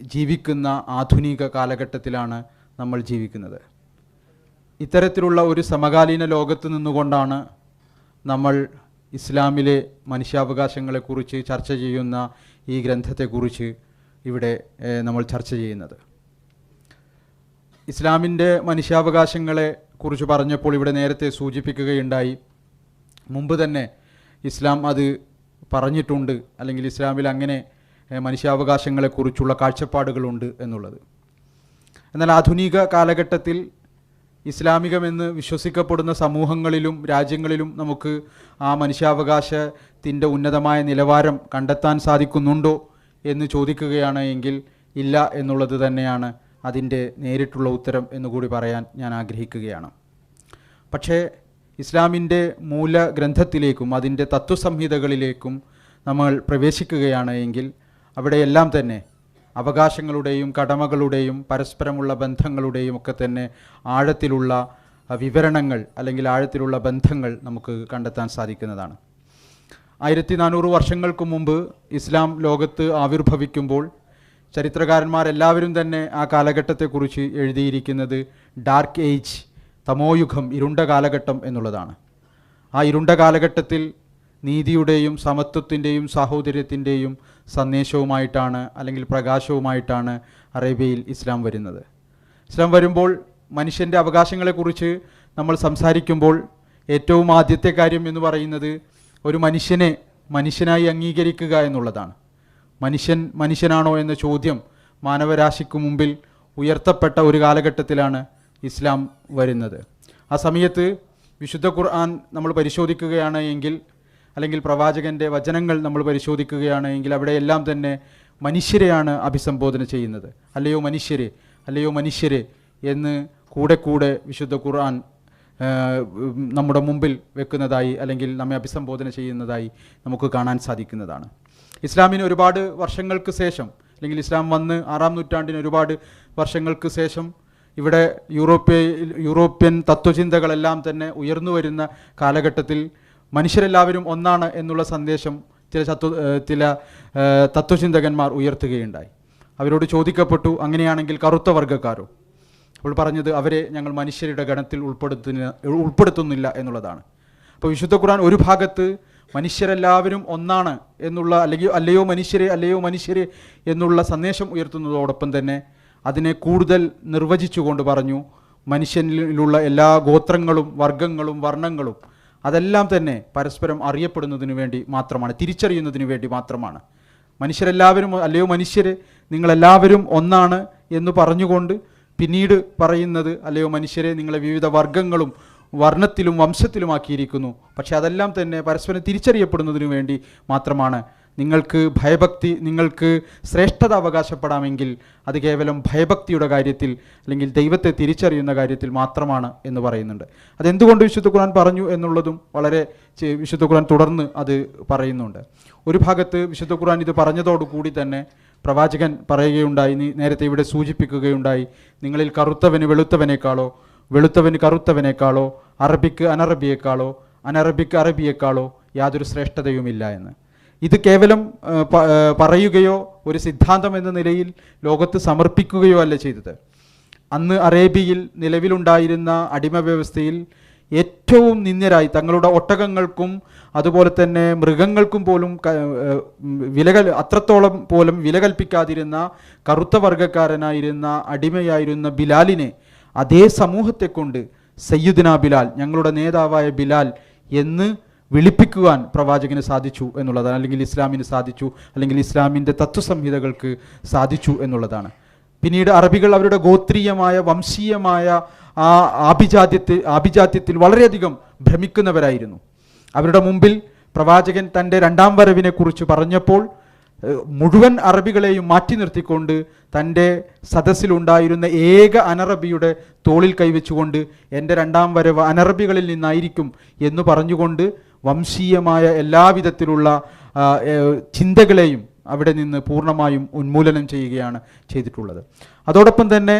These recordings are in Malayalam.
ജീവിക്കുന്ന ആധുനിക കാലഘട്ടത്തിലാണ് നമ്മൾ ജീവിക്കുന്നത്. ഇത്തരത്തിലുള്ള ഒരു സമകാലീന ലോകത്ത് നിന്നുകൊണ്ടാണ് നമ്മൾ ഇസ്ലാമിലെ മനുഷ്യാവകാശങ്ങളെക്കുറിച്ച് ചർച്ച ചെയ്യുന്ന ഈ ഗ്രന്ഥത്തെക്കുറിച്ച് ഇവിടെ നമ്മൾ ചർച്ച ചെയ്യുന്നത്. ഇസ്ലാമിന്റെ മനുഷ്യാവകാശങ്ങളെ കുറിച്ച് പറഞ്ഞപ്പോൾ ഇവിടെ നേരത്തെ സൂചിപ്പിക്കുകയുണ്ടായി മുമ്പ് തന്നെ ഇസ്ലാം അത് പറഞ്ഞിട്ടുണ്ട് അല്ലെങ്കിൽ ഇസ്ലാമിൽ അങ്ങനെ മനുഷ്യാവകാശങ്ങളെക്കുറിച്ചുള്ള കാഴ്ചപ്പാടുകളുണ്ട് എന്നുള്ളത്. എന്നാൽ ആധുനിക കാലഘട്ടത്തിൽ ഇസ്ലാമികമെന്ന് വിശ്വസിക്കപ്പെടുന്ന സമൂഹങ്ങളിലും രാജ്യങ്ങളിലും നമുക്ക് ആ മനുഷ്യാവകാശത്തിന്റെ ഉന്നതമായ നിലവാരം കണ്ടെത്താൻ സാധിക്കുന്നുണ്ടോ എന്ന് ചോദിക്കുകയാണ് എങ്കിൽ ഇല്ല എന്നുള്ളത് തന്നെയാണ് അതിന്റെ നേരിട്ടുള്ള ഉത്തരം എന്നുകൂടി പറയാൻ ഞാൻ ആഗ്രഹിക്കുകയാണ്. പക്ഷേ ഇസ്ലാമിന്റെ മൂലഗ്രന്ഥത്തിലേക്കും അതിന്റെ തത്വസംഹിതകളിലേക്കും നമ്മൾ പ്രവേശിക്കുകയാണ് എങ്കിൽ അവിടെയെല്ലാം തന്നെ അവകാശങ്ങളുടെയും കടമകളുടെയും പരസ്പരമുള്ള ബന്ധങ്ങളുടെയും ഒക്കെ തന്നെ ആഴത്തിലുള്ള വിവരണങ്ങൾ അല്ലെങ്കിൽ ആഴത്തിലുള്ള ബന്ധങ്ങൾ നമുക്ക് കണ്ടെത്താൻ സാധിക്കുന്നതാണ്. ആയിരത്തി നാനൂറ് വർഷങ്ങൾക്ക് മുമ്പ് ഇസ്ലാം ലോകത്ത് ആവിർഭവിക്കുമ്പോൾ ചരിത്രകാരന്മാരെല്ലാവരും തന്നെ ആ കാലഘട്ടത്തെക്കുറിച്ച് എഴുതിയിരിക്കുന്നത് ഡാർക്ക് ഏജ് തമോയുഗം ഇരുണ്ട കാലഘട്ടം എന്നുള്ളതാണ്. ആ ഇരുണ്ട കാലഘട്ടത്തിൽ നീതിയുടെയും സമത്വത്തിന്റെയും സാഹോദര്യത്തിന്റെയും സന്ദേശവുമായിട്ടാണ് അല്ലെങ്കിൽ പ്രകാശവുമായിട്ടാണ് അറേബ്യയിൽ ഇസ്ലാം വരുന്നത്. ഇസ്ലാം വരുമ്പോൾ മനുഷ്യന്റെ അവകാശങ്ങളെക്കുറിച്ച് നമ്മൾ സംസാരിക്കുമ്പോൾ ഏറ്റവും ആദ്യത്തെ കാര്യം എന്ന് പറയുന്നത് ഒരു മനുഷ്യനെ മനുഷ്യനായി അംഗീകരിക്കുക എന്നുള്ളതാണ്. മനുഷ്യൻ മനുഷ്യനാണോ എന്ന ചോദ്യം മാനവരാശിക്ക് മുമ്പിൽ ഉയർത്തപ്പെട്ട ഒരു കാലഘട്ടത്തിലാണ് ഇസ്ലാം വരുന്നത്. ആ സമയത്ത് വിശുദ്ധ ഖുർആൻ നമ്മൾ പരിശോധിക്കുകയാണ് എങ്കിൽ അല്ലെങ്കിൽ പ്രവാചകന്റെ വചനങ്ങൾ നമ്മൾ പരിശോധിക്കുകയാണെങ്കിൽ അവിടെയെല്ലാം തന്നെ മനുഷ്യരെയാണ് അഭിസംബോധന ചെയ്യുന്നത്. അല്ലയോ മനുഷ്യരെ അല്ലയോ മനുഷ്യരെ എന്ന് കൂടെ കൂടെ വിശുദ്ധ ഖുർആൻ നമ്മുടെ മുമ്പിൽ വെക്കുന്നതായി അല്ലെങ്കിൽ നമ്മെ അഭിസംബോധന ചെയ്യുന്നതായി നമുക്ക് കാണാൻ സാധിക്കുന്നതാണ്. ഇസ്ലാമിന് ഒരുപാട് വർഷങ്ങൾക്ക് ശേഷം അല്ലെങ്കിൽ ഇസ്ലാം വന്ന് ആറാം നൂറ്റാണ്ടിന് ഒരുപാട് വർഷങ്ങൾക്ക് ശേഷം ഇവിടെ യൂറോപ്യ യൂറോപ്യൻ തത്വചിന്തകളെല്ലാം തന്നെ ഉയർന്നു വരുന്ന കാലഘട്ടത്തിൽ മനുഷ്യരെല്ലാവരും ഒന്നാണ് എന്നുള്ള സന്ദേശം ചില തത്വ ചില തത്വചിന്തകന്മാർ ഉയർത്തുകയുണ്ടായി. അവരോട് ചോദിക്കപ്പെട്ടു അങ്ങനെയാണെങ്കിൽ കറുത്ത വർഗക്കാരോ? അപ്പോൾ പറഞ്ഞത് അവരെ ഞങ്ങൾ മനുഷ്യരുടെ ഗണത്തിൽ ഉൾപ്പെടുത്തുന്ന ഉൾപ്പെടുത്തുന്നില്ല എന്നുള്ളതാണ്. അപ്പോൾ വിശുദ്ധ ഖുർആൻ ഒരു ഭാഗത്ത് മനുഷ്യരെല്ലാവരും ഒന്നാണ് എന്നുള്ള അല്ലെങ്കിൽ അല്ലയോ മനുഷ്യരെ അല്ലയോ മനുഷ്യരെ എന്നുള്ള സന്ദേശം ഉയർത്തുന്നതോടൊപ്പം തന്നെ അതിനെ കൂടുതൽ നിർവചിച്ചുകൊണ്ട് പറഞ്ഞു മനുഷ്യനിലുള്ള എല്ലാ ഗോത്രങ്ങളും വർഗങ്ങളും വർണങ്ങളും അതെല്ലാം തന്നെ പരസ്പരം അറിയപ്പെടുന്നതിന് വേണ്ടി മാത്രമാണ് തിരിച്ചറിയുന്നതിന് വേണ്ടി മാത്രമാണ്. മനുഷ്യരെല്ലാവരും അല്ലയോ മനുഷ്യരെ നിങ്ങളെല്ലാവരും ഒന്നാണ് എന്ന് പറഞ്ഞുകൊണ്ട് പിന്നീട് പറയുന്നത് അല്ലയോ മനുഷ്യരെ നിങ്ങളെ വിവിധ വർഗങ്ങളും വർണത്തിലും വംശത്തിലുമാക്കിയിരിക്കുന്നു പക്ഷേ അതെല്ലാം തന്നെ പരസ്പരം തിരിച്ചറിയപ്പെടുന്നതിനു വേണ്ടി മാത്രമാണ് നിങ്ങൾക്ക് ഭയഭക്തി നിങ്ങൾക്ക് ശ്രേഷ്ഠത അവകാശപ്പെടാമെങ്കിൽ അത് കേവലം ഭയഭക്തിയുടെ കാര്യത്തിൽ അല്ലെങ്കിൽ ദൈവത്തെ തിരിച്ചറിയുന്ന കാര്യത്തിൽ മാത്രമാണ് എന്ന് പറയുന്നുണ്ട്. അതെന്തുകൊണ്ട് വിശുദ്ധ ഖുർആൻ പറഞ്ഞു എന്നുള്ളതും വളരെ വിശുദ്ധ ഖുർആൻ തുടർന്ന് അത് പറയുന്നുണ്ട്. ഒരു ഭാഗത്ത് വിശുദ്ധ ഖുർആൻ ഇത് പറഞ്ഞതോടുകൂടി തന്നെ പ്രവാചകൻ പറയുകയുണ്ടായി നേരത്തെ ഇവിടെ സൂചിപ്പിക്കുകയുണ്ടായി നിങ്ങളിൽ കറുത്തവന് വെളുത്തവനേക്കാളോ വെളുത്തവന് കറുത്തവനേക്കാളോ അറബിക്ക് അനറബിയേക്കാളോ അനറബിക്ക് അറബിയേക്കാളോ യാതൊരു ശ്രേഷ്ഠതയുമില്ല എന്ന്. ഇത് കേവലം പറയുകയോ ഒരു സിദ്ധാന്തം എന്ന നിലയിൽ ലോകത്ത് സമർപ്പിക്കുകയോ അല്ല ചെയ്തത്. അന്ന് അറേബ്യയിൽ നിലവിലുണ്ടായിരുന്ന അടിമ വ്യവസ്ഥയിൽ ഏറ്റവും നിന്ദ്യരായി തങ്ങളുടെ ഒട്ടകങ്ങൾക്കും അതുപോലെ തന്നെ മൃഗങ്ങൾക്കും പോലും വില അത്രത്തോളം പോലും വില കൽപ്പിക്കാതിരുന്ന കറുത്ത വർഗക്കാരനായിരുന്ന അടിമയായിരുന്ന ബിലാലിനെ അതേ സമൂഹത്തെക്കൊണ്ട് കൊണ്ട് സയ്യിദ്ന ബിലാൽ ഞങ്ങളുടെ നേതാവായ ബിലാൽ എന്ന് വിളിപ്പിക്കുവാൻ പ്രവാചകന് സാധിച്ചു എന്നുള്ളതാണ്. അല്ലെങ്കിൽ ഇസ്ലാമിന് സാധിച്ചു അല്ലെങ്കിൽ ഇസ്ലാമിന്റെ തത്വസംഹിതകൾക്ക് സാധിച്ചു എന്നുള്ളതാണ്. പിന്നീട് അറബികൾ അവരുടെ ഗോത്രീയമായ വംശീയമായ ആ ആഭിജാത്യത്തിൽ ആഭിജാത്യത്തിൽ വളരെയധികം ഭ്രമിക്കുന്നവരായിരുന്നു. അവരുടെ മുമ്പിൽ പ്രവാചകൻ തന്റെ രണ്ടാം വരവിനെ കുറിച്ച് പറഞ്ഞപ്പോൾ മുഴുവൻ അറബികളെയും മാറ്റി നിർത്തിക്കൊണ്ട് തന്റെ സദസ്സിലുണ്ടായിരുന്ന ഏക അനറബിയുടെ തോളിൽ കൈവച്ചുകൊണ്ട് എന്റെ രണ്ടാം വരവ് അനറബികളിൽ നിന്നായിരിക്കും എന്ന് പറഞ്ഞുകൊണ്ട് വംശീയമായ എല്ലാവിധത്തിലുള്ള ചിന്തകളെയും അവിടെ നിന്ന് പൂർണമായും ഉന്മൂലനം ചെയ്യുകയാണ് ചെയ്തിട്ടുള്ളത്. അതോടൊപ്പം തന്നെ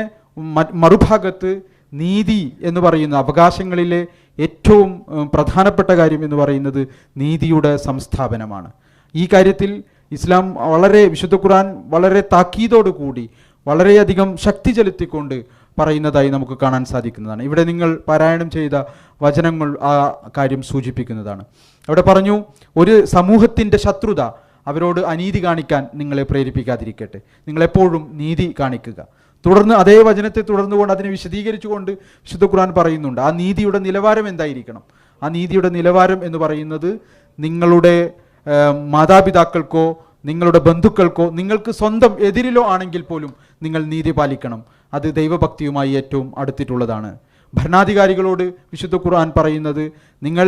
മറുഭാഗത്ത് നീതി എന്ന് പറയുന്ന അവകാശങ്ങളിലെ ഏറ്റവും പ്രധാനപ്പെട്ട കാര്യം എന്ന് പറയുന്നത് നീതിയുടെ സംസ്ഥാപനമാണ്. ഈ കാര്യത്തിൽ ഇസ്ലാം വളരെ വിശുദ്ധ ഖുർആൻ വളരെ താക്കീതോടു കൂടി വളരെയധികം ശക്തി ചെലുത്തിക്കൊണ്ട് പറയുന്നതായി നമുക്ക് കാണാൻ സാധിക്കുന്നതാണ്. ഇവിടെ നിങ്ങൾ പാരായണം ചെയ്ത വചനങ്ങൾ ആ കാര്യം സൂചിപ്പിക്കുന്നതാണ്. അവിടെ പറഞ്ഞു ഒരു സമൂഹത്തിന്റെ ശത്രുത അവരോട് അനീതി കാണിക്കാൻ നിങ്ങളെ പ്രേരിപ്പിക്കാതിരിക്കട്ടെ. നിങ്ങളെപ്പോഴും നീതി കാണിക്കുക. തുടർന്ന് അതേ വചനത്തെ തുടർന്നുകൊണ്ട് അതിനെ വിശദീകരിച്ചുകൊണ്ട് വിശുദ്ധ ഖുർആൻ പറയുന്നുണ്ട് ആ നീതിയുടെ നിലവാരം എന്തായിരിക്കണം? ആ നീതിയുടെ നിലവാരം എന്ന് പറയുന്നത് നിങ്ങളുടെ മാതാപിതാക്കൾക്കോ നിങ്ങളുടെ ബന്ധുക്കൾക്കോ നിങ്ങൾക്ക് സ്വന്തം എതിരിലോ ആണെങ്കിൽ പോലും നിങ്ങൾ നീതി പാലിക്കണം. അത് ദൈവഭക്തിയുമായി ഏറ്റവും അടുത്തിട്ടുള്ളതാണ്. ഭരണാധികാരികളോട് വിശുദ്ധ ഖുർആൻ പറയുന്നത് നിങ്ങൾ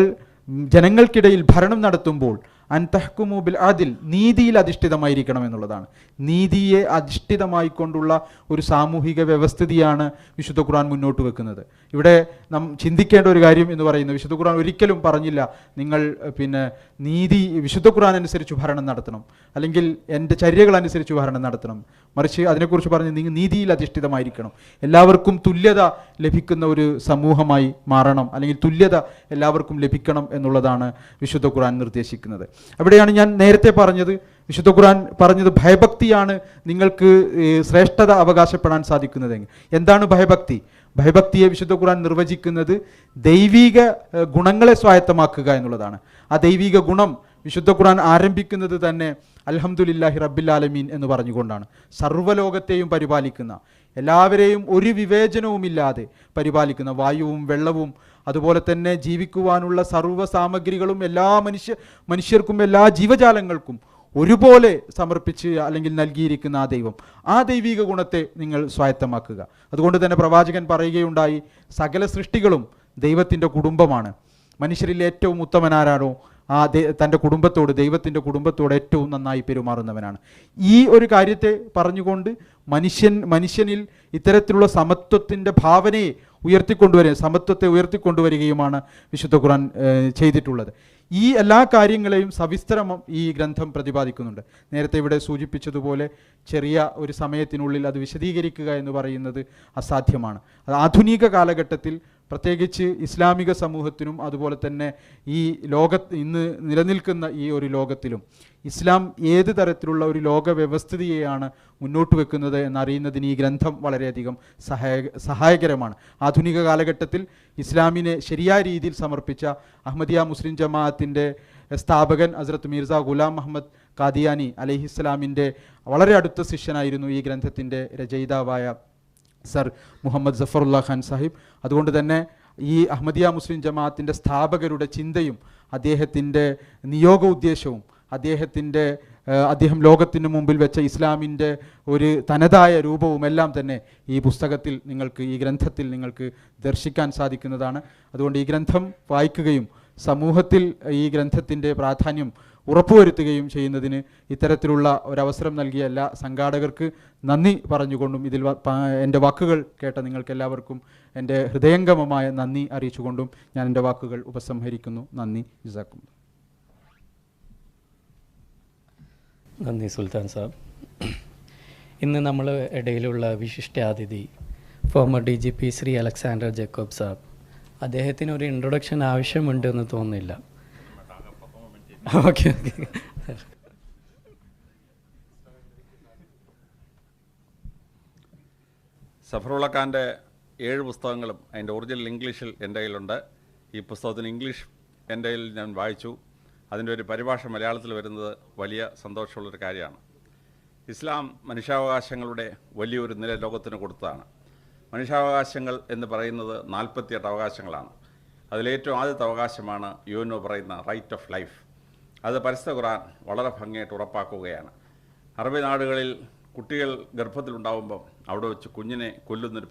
ജനങ്ങൾക്കിടയിൽ ഭരണം നടത്തുമ്പോൾ അൻതഹ്കുമു ബിൽ അതിൽ നീതിയിൽ അധിഷ്ഠിതമായിരിക്കണം എന്നുള്ളതാണ്. നീതിയെ അധിഷ്ഠിതമായിക്കൊണ്ടുള്ള ഒരു സാമൂഹിക വ്യവസ്ഥിതിയാണ് വിശുദ്ധ ഖുർആൻ മുന്നോട്ട് വെക്കുന്നത്. ഇവിടെ നാം ചിന്തിക്കേണ്ട ഒരു കാര്യം എന്ന് പറയുന്നത് വിശുദ്ധ ഖുർആൻ ഒരിക്കലും പറഞ്ഞില്ല നിങ്ങൾ പിന്നെ നീതി വിശുദ്ധ ഖുർആൻ അനുസരിച്ച് ഭരണം നടത്തണം അല്ലെങ്കിൽ എന്റെ ചര്യകൾ അനുസരിച്ച് ഭരണം നടത്തണം. മറിച്ച് അതിനെക്കുറിച്ച് പറഞ്ഞ് നിങ്ങൾ നീതിയിൽ അധിഷ്ഠിതമായിരിക്കണം. എല്ലാവർക്കും തുല്യത ലഭിക്കുന്ന ഒരു സമൂഹമായി മാറണം അല്ലെങ്കിൽ തുല്യത എല്ലാവർക്കും ലഭിക്കണം എന്നുള്ളതാണ് വിശുദ്ധ ഖുർആൻ നിർദ്ദേശിക്കുന്നത്. അവിടെയാണ് ഞാൻ നേരത്തെ പറഞ്ഞത് വിശുദ്ധ ഖുർആൻ പറഞ്ഞത് ഭയഭക്തിയാണ് നിങ്ങൾക്ക് ശ്രേഷ്ഠത അവകാശപ്പെടാൻ സാധിക്കുന്നതെങ്കിൽ. എന്താണ് ഭയഭക്തി? ഭയഭക്തിയെ വിശുദ്ധ ഖുർആൻ നിർവചിക്കുന്നത് ദൈവിക ഗുണങ്ങളെ സ്വായത്തമാക്കുക എന്നുള്ളതാണ്. ആ ദൈവിക ഗുണം വിശുദ്ധ ഖുർആൻ ആരംഭിക്കുന്നത് തന്നെ അലഹമുല്ലാഹി റബ്ബിൽ ആലമീൻ എന്ന് പറഞ്ഞുകൊണ്ടാണ്. സർവലോകത്തെയും പരിപാലിക്കുന്ന എല്ലാവരെയും ഒരു വിവേചനവുമില്ലാതെ പരിപാലിക്കുന്ന വായുവും വെള്ളവും അതുപോലെ തന്നെ ജീവിക്കുവാനുള്ള സർവ സാമഗ്രികളും എല്ലാ മനുഷ്യ മനുഷ്യർക്കും എല്ലാ ജീവജാലങ്ങൾക്കും ഒരുപോലെ സമർപ്പിച്ച് അല്ലെങ്കിൽ നൽകിയിരിക്കുന്ന ആ ദൈവം. ആ ദൈവിക ഗുണത്തെ നിങ്ങൾ സ്വായത്തമാക്കുക. അതുകൊണ്ട് തന്നെ പ്രവാചകൻ പറയുകയുണ്ടായി സകല സൃഷ്ടികളും ദൈവത്തിന്റെ കുടുംബമാണ്. മനുഷ്യരിൽ ഏറ്റവും ഉത്തമനാരാണോ? ആ തന്റെ കുടുംബത്തോട് ദൈവത്തിന്റെ കുടുംബത്തോട് ഏറ്റവും നന്നായി പെരുമാറുന്നവനാണ്. ഈ ഒരു കാര്യത്തെ പറഞ്ഞുകൊണ്ട് മനുഷ്യൻ മനുഷ്യനിൽ ഇത്തരത്തിലുള്ള സമത്വത്തിന്റെ ഭാവനയെ ഉയർത്തിക്കൊണ്ടുവരിക സമത്വത്തെ ഉയർത്തിക്കൊണ്ടുവരികയുമാണ് വിശുദ്ധ ഖുർആൻ ചെയ്തിട്ടുള്ളത്. ഈ എല്ലാ കാര്യങ്ങളെയും സവിസ്തരം ഈ ഗ്രന്ഥം പ്രതിപാദിക്കുന്നുണ്ട്. നേരത്തെ ഇവിടെ സൂചിപ്പിച്ചതുപോലെ ചെറിയ ഒരു സമയത്തിനുള്ളിൽ അത് വിശദീകരിക്കുക എന്ന് പറയുന്നത് അസാധ്യമാണ്. അത് ആധുനിക കാലഘട്ടത്തിൽ പ്രത്യേകിച്ച് ഇസ്ലാമിക സമൂഹത്തിനും അതുപോലെ തന്നെ ഈ ലോക ഇന്ന് നിലനിൽക്കുന്ന ഈ ഒരു ലോകത്തിലും ഇസ്ലാം ഏത് തരത്തിലുള്ള ഒരു ലോക വ്യവസ്ഥിതിയെയാണ് മുന്നോട്ട് വെക്കുന്നത് എന്നറിയുന്നതിന് ഈ ഗ്രന്ഥം വളരെയധികം സഹായ സഹായകരമാണ്. ആധുനിക കാലഘട്ടത്തിൽ ഇസ്ലാമിനെ ശരിയായ രീതിയിൽ സമർപ്പിച്ച അഹമ്മദിയ മുസ്ലിം ജമാഅത്തിന്റെ സ്ഥാപകൻ ഹസ്രത്ത് മിർസ ഗുലാം മുഹമ്മദ് കാദിയാനി അലഹിസ്ലാമിന്റെ വളരെ അടുത്ത ശിഷ്യനായിരുന്നു ഈ ഗ്രന്ഥത്തിന്റെ രചയിതാവായ സർ മുഹമ്മദ് ജഫറുല്ല ഖാൻ സാഹിബ്. അതുകൊണ്ട് തന്നെ ഈ അഹമ്മദിയ മുസ്ലിം ജമാഅത്തിന്റെ സ്ഥാപകരുടെ ചിന്തയും അദ്ദേഹത്തിന്റെ നിയോഗ ഉദ്ദേശവും അദ്ദേഹത്തിന്റെ അദ്ദേഹം ലോകത്തിന് മുമ്പിൽ വെച്ച ഇസ്ലാമിന്റെ ഒരു തനതായ രൂപവും എല്ലാം തന്നെ ഈ പുസ്തകത്തിൽ നിങ്ങൾക്ക് ഈ ഗ്രന്ഥത്തിൽ നിങ്ങൾക്ക് ദർശിക്കാൻ സാധിക്കുന്നതാണ്. അതുകൊണ്ട് ഈ ഗ്രന്ഥം വായിക്കുകയും സമൂഹത്തിൽ ഈ ഗ്രന്ഥത്തിന്റെ പ്രാധാന്യം ഉറപ്പുവരുത്തുകയും ചെയ്യുന്നതിന് ഇത്തരത്തിലുള്ള ഒരവസരം നൽകിയ എല്ലാ സംഘാടകർക്ക് നന്ദി പറഞ്ഞുകൊണ്ടും ഇതിൽ എന്റെ വാക്കുകൾ കേട്ട നിങ്ങൾക്കെല്ലാവർക്കും എന്റെ ഹൃദയംഗമമായ നന്ദി അറിയിച്ചുകൊണ്ടും ഞാൻ എന്റെ വാക്കുകൾ ഉപസംഹരിക്കുന്നു. നന്ദി. ജസാക്കും. നന്ദി സുൽത്താൻ സാബ്. ഇന്ന് നമ്മൾ ഇടയിലുള്ള വിശിഷ്ടാതിഥി former D G P Shri Alexander Jacob Saab. അദ്ദേഹത്തിന് ഒരു ഇൻട്രൊഡക്ഷൻ ആവശ്യമുണ്ട് എന്ന് തോന്നുന്നില്ല. ഓക്കെ ഓക്കെ സഫറുള്ള ഏഴ് പുസ്തകങ്ങളും അതിന്റെ ഒറിജിനൽ ഇംഗ്ലീഷിൽ എന്റെ കയ്യിലുണ്ട്. ഈ പുസ്തകത്തിന് ഇംഗ്ലീഷ് എന്റെ കയ്യിൽ ഞാൻ വായിച്ചു. അതിന്റെ ഒരു പരിഭാഷ മലയാളത്തിൽ വരുന്നത് വലിയ സന്തോഷമുള്ളൊരു കാര്യമാണ്. ഇസ്ലാം മനുഷ്യാവകാശങ്ങളുടെ വലിയൊരു നില ലോകത്തിന് കൊടുത്തതാണ്. മനുഷ്യാവകാശങ്ങൾ എന്ന് പറയുന്നത് നാൽപ്പത്തിയെട്ട് അവകാശങ്ങളാണ്. അതിലേറ്റവും ആദ്യത്തെ അവകാശമാണ് യു എൻ പറയുന്ന റൈറ്റ് ഓഫ് ലൈഫ് അത് പരിസ്ഥിതി ഖുറാൻ വളരെ ഭംഗിയായിട്ട് ഉറപ്പാക്കുകയാണ്. അറബി നാടുകളിൽ കുട്ടികൾ ഗർഭത്തിലുണ്ടാവുമ്പം അവിടെ വെച്ച് കുഞ്ഞിനെ കൊല്ലുന്നൊരു